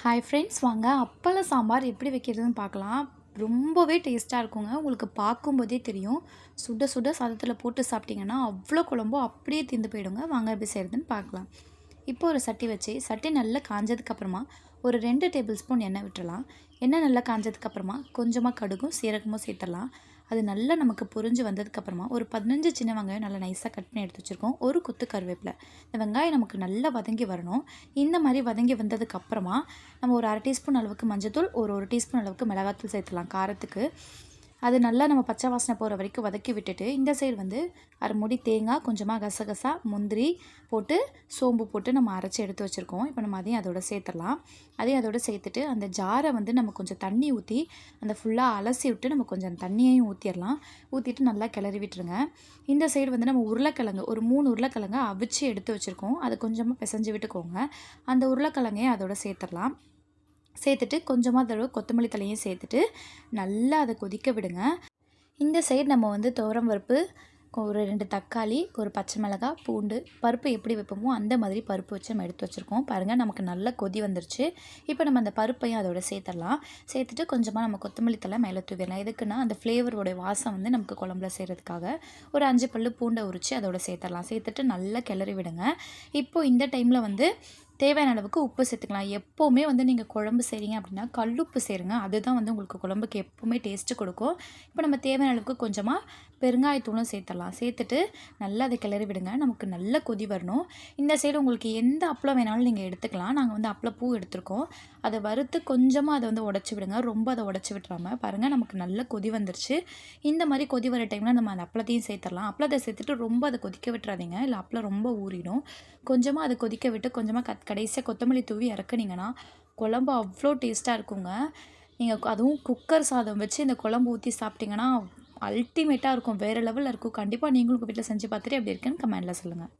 Hi friends வாங்க. அப்பள சாம்பார் எப்படி வைக்கிறதுன்னு பார்க்கலாம். ரொம்பவே டேஸ்ட்டாக இருக்குங்க. உங்களுக்கு பார்க்கும்போதே தெரியும். சுட சுட சாதத்தில் போட்டு சாப்பிட்டிங்கன்னா அவ்வளோ குழம்பும் அப்படியே தீர்ந்து போயிடுங்க. வாங்க எப்படி செய்கிறதுன்னு பார்க்கலாம். இப்போ ஒரு சட்டி வச்சு சட்டி நல்லா காஞ்சதுக்கப்புறமா ஒரு ரெண்டு டேபிள் ஸ்பூன் எண்ணெய் விட்டுறலாம். எண்ணெய் நல்லா காஞ்சதுக்கப்புறமா கொஞ்சமாக கடுகும் சீரகமும் சேர்த்துடலாம். அது நல்லா நமக்கு புரிஞ்சு வந்ததுக்கப்புறமா ஒரு பதினஞ்சு சின்ன வெங்காயம் நல்லா நைஸாக கட் பண்ணி எடுத்து வச்சுருக்கோம். ஒரு குத்து கருவேப்பிலை. இந்த வெங்காயம் நமக்கு நல்லா வதங்கி வரணும். இந்த மாதிரி வதங்கி வந்ததுக்கப்புறமா நம்ம ஒரு அரை டீஸ்பூன் அளவுக்கு மஞ்சத்தூள் ஒரு ஒரு டீஸ்பூன் அளவுக்கு மிளகாத்தூள் சேர்த்துலாம் காரத்துக்கு அது நல்லா நம்ம பச்சை வாசனை போகிற வரைக்கும் வதக்கி விட்டுட்டு இந்த சைடு வந்து அரைமுடி தேங்காய் கொஞ்சமாக கசகசா முந்திரி போட்டு சோம்பு போட்டு நம்ம அரைச்சி எடுத்து வச்சுருக்கோம். இப்போ நம்ம அதையும் அதோட சேர்த்துடலாம். அதையும் அதோட சேர்த்துட்டு அந்த ஜாரை வந்து நம்ம கொஞ்சம் தண்ணி ஊற்றி அந்த ஃபுல்லாக அலசி விட்டு நம்ம கொஞ்சம் தண்ணியையும் ஊற்றிடலாம் ஊற்றிட்டு நல்லா கிளறி விட்டுருங்க. இந்த சைடு வந்து நம்ம உருளைக்கிழங்கு ஒரு மூணு உருளைக்கிழங்கு அவிச்சு எடுத்து வச்சுருக்கோம். அதை கொஞ்சமாக பிசைஞ்சு விட்டுக்கோங்க. அந்த உருளைக்கிழங்கையும் அதோட சேர்த்துடலாம். சேர்த்துட்டு கொஞ்சமாக தடவை கொத்தமல்லி தலையும் சேர்த்துட்டு நல்லா அதை கொதிக்க விடுங்க. இந்த சைடு நம்ம வந்து துவரம் பருப்பு ஒரு ரெண்டு தக்காளி ஒரு பச்சை மிளகாய் பூண்டு பருப்பு எப்படி வைப்போமோ அந்த மாதிரி பருப்பு வச்சு நம்ம எடுத்து வச்சுருக்கோம். பாருங்கள் நமக்கு நல்ல கொதி வந்துருச்சு. இப்போ நம்ம அந்த பருப்பையும் அதோட சேர்த்துடலாம். சேர்த்துட்டு கொஞ்சமாக நம்ம கொத்தமல்லி தலை மேலே தூவிடலாம். எதுக்குன்னா அந்த ஃப்ளேவரோட வாசம் வந்து நமக்கு குழம்புல செய்கிறதுக்காக ஒரு அஞ்சு பல்லு பூண்டை உரித்து அதோட சேர்த்துடலாம். சேர்த்துட்டு நல்லா கிளறி விடுங்க. இப்போது இந்த டைமில் வந்து தேவையான அளவுக்கு உப்பு சேர்த்துக்கலாம். எப்போவுமே வந்து நீங்கள் குழம்பு செய்கிறீங்க அப்படின்னா கல்லுப்பு சேருங்க. அதுதான் வந்து உங்களுக்கு குழம்புக்கு எப்போவுமே டேஸ்ட்டு கொடுக்கும். இப்போ நம்ம தேவையான அளவுக்கு கொஞ்சமாக பெருங்காயத்தூளும் சேர்த்துடலாம். சேர்த்துட்டு நல்லா அதை கிளறி விடுங்க. நமக்கு நல்ல கொதி வரணும். இந்த சைடு உங்களுக்கு எந்த அப்பளம் வேணாலும் நீங்கள் எடுத்துக்கலாம். நாங்கள் வந்து அப்பளப்பூ எடுத்திருக்கோம். அதை வறுத்து கொஞ்சமாக அதை வந்து உடச்சி விடுங்க. ரொம்ப அதை உடச்சி விட்டுறாம பாருங்கள் நமக்கு நல்ல கொதி வந்துருச்சு. இந்த மாதிரி கொதி வர டைமில் நம்ம அந்த அப்பளத்தையும் சேர்த்துடலாம். அப்பளத்தை சேர்த்துட்டு ரொம்ப அதை கொதிக்க விட்டுறாதீங்க. இல்லை அப்பளம் ரொம்ப ஊறிடும். கொஞ்சமாக அதை கொதிக்க விட்டு கொஞ்சமாக கத் கடைசியாக கொத்தமல்லி தூவி இறக்குனீங்கன்னா குழம்பு அவ்வளோ டேஸ்ட்டாக இருக்குங்க. நீங்கள் அதுவும் குக்கர் சாதம் வச்சு இந்த குழம்பு ஊற்றி சாப்பிட்டிங்கன்னா அல்டிமேட்டாக இருக்கும். வேறு லெவலில் இருக்கும். கண்டிப்பாக நீங்களும் உங்கள் வீட்டில் செஞ்சு பார்த்துட்டு எப்படி இருக்குன்னு கமெண்டில் சொல்லுங்கள்